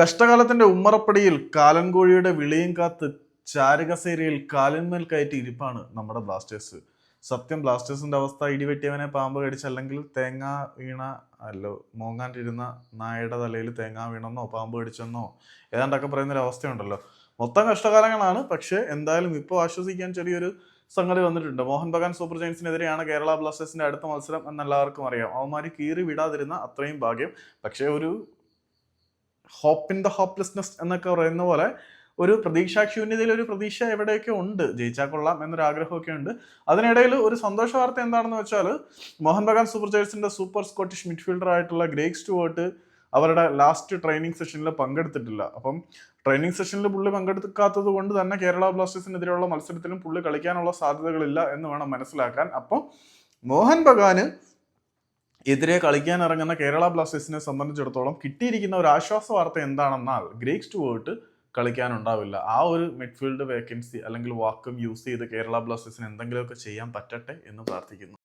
കഷ്ടകാലത്തിന്റെ ഉമ്മറപ്പടിയിൽ കാലൻകോഴിയുടെ വിളിയും കാത്ത് ചാരകസേരയിൽ കാലിന്മേൽ കയറ്റി ഇരിപ്പാണ് നമ്മുടെ ബ്ലാസ്റ്റേഴ്സ്. സത്യം ബ്ലാസ്റ്റേഴ്സിന്റെ അവസ്ഥ ഇടിവെട്ടിയവനെ പാമ്പ് കടിച്ചല്ലെങ്കിൽ തേങ്ങ വീണ അല്ലോ മോങ്ങാണ്ടിരുന്ന നായയുടെ തലയിൽ തേങ്ങ വീണെന്നോ പാമ്പ് കടിച്ചെന്നോ ഏതാണ്ടൊക്കെ പറയുന്നൊരു അവസ്ഥയുണ്ടല്ലോ. മൊത്തം കഷ്ടകാലങ്ങളാണ് പക്ഷേ എന്തായാലും ഇപ്പോൾ ആശ്വസിക്കാൻ ചെറിയൊരു സംഗതി വന്നിട്ടുണ്ട്. മോഹൻ ബഗാൻ സൂപ്പർ ജയൻസിനെതിരെയാണ് കേരള ബ്ലാസ്റ്റേഴ്സിന്റെ അടുത്ത മത്സരം എന്നെല്ലാവർക്കും അറിയാം. അവന്മാർ കീറി വിടാതിരുന്ന അത്രയും ഭാഗ്യം. പക്ഷേ ഒരു ഹോപ്പ് ഇൻ ദ ഹോപ്പ്ലെസ്നെസ് എന്നൊക്കെ പറയുന്ന പോലെ ഒരു പ്രതീക്ഷാശൂന്യതയിൽ ഒരു പ്രതീക്ഷ എവിടെയൊക്കെ ഉണ്ട്? ജയിച്ചാൽ കൊള്ളാം എന്നൊരു ആഗ്രഹമൊക്കെ ഉണ്ട്. അതിനിടയിൽ ഒരു സന്തോഷ വാർത്ത എന്താണെന്ന് വെച്ചാൽ മോഹൻ ബഗാൻ സൂപ്പർ ജേഴ്സിന്റെ സൂപ്പർ സ്കോട്ടിഷ് മിഡ്ഫീൽഡർ ആയിട്ടുള്ള ഗ്രേഗ് സ്റ്റുവേർട്ട് അവരുടെ ലാസ്റ്റ് ട്രെയിനിങ് സെഷനിൽ പങ്കെടുത്തിട്ടില്ല. അപ്പം ട്രെയിനിങ് സെഷനിൽ പുള്ളി പങ്കെടുക്കാത്തത് കൊണ്ട് തന്നെ കേരള ബ്ലാസ്റ്റേഴ്സിനെതിരെയുള്ള മത്സരത്തിലും പുള്ളി കളിക്കാനുള്ള സാധ്യതകളില്ല എന്ന് വേണം മനസ്സിലാക്കാൻ. അപ്പം മോഹൻ ബഗാന് എതിരെ കളിക്കാൻ ഇറങ്ങുന്ന കേരള ബ്ലാസ്റ്റേഴ്സിനെ സംബന്ധിച്ചിടത്തോളം കിട്ടിയിരിക്കുന്ന ഒരു ആശ്വാസ വാർത്ത എന്താണെന്നാൽ ഗ്രേക്ക് സ്റ്റുവേർട്ട് കളിക്കാനുണ്ടാവില്ല. ആ ഒരു മിഡ്ഫീൽഡ് വേക്കൻസി അല്ലെങ്കിൽ വാക്കും യൂസ് ചെയ്ത് കേരള ബ്ലാസ്റ്റേഴ്സിന് എന്തെങ്കിലുമൊക്കെ ചെയ്യാൻ പറ്റട്ടെ എന്ന് പ്രാർത്ഥിക്കുന്നു.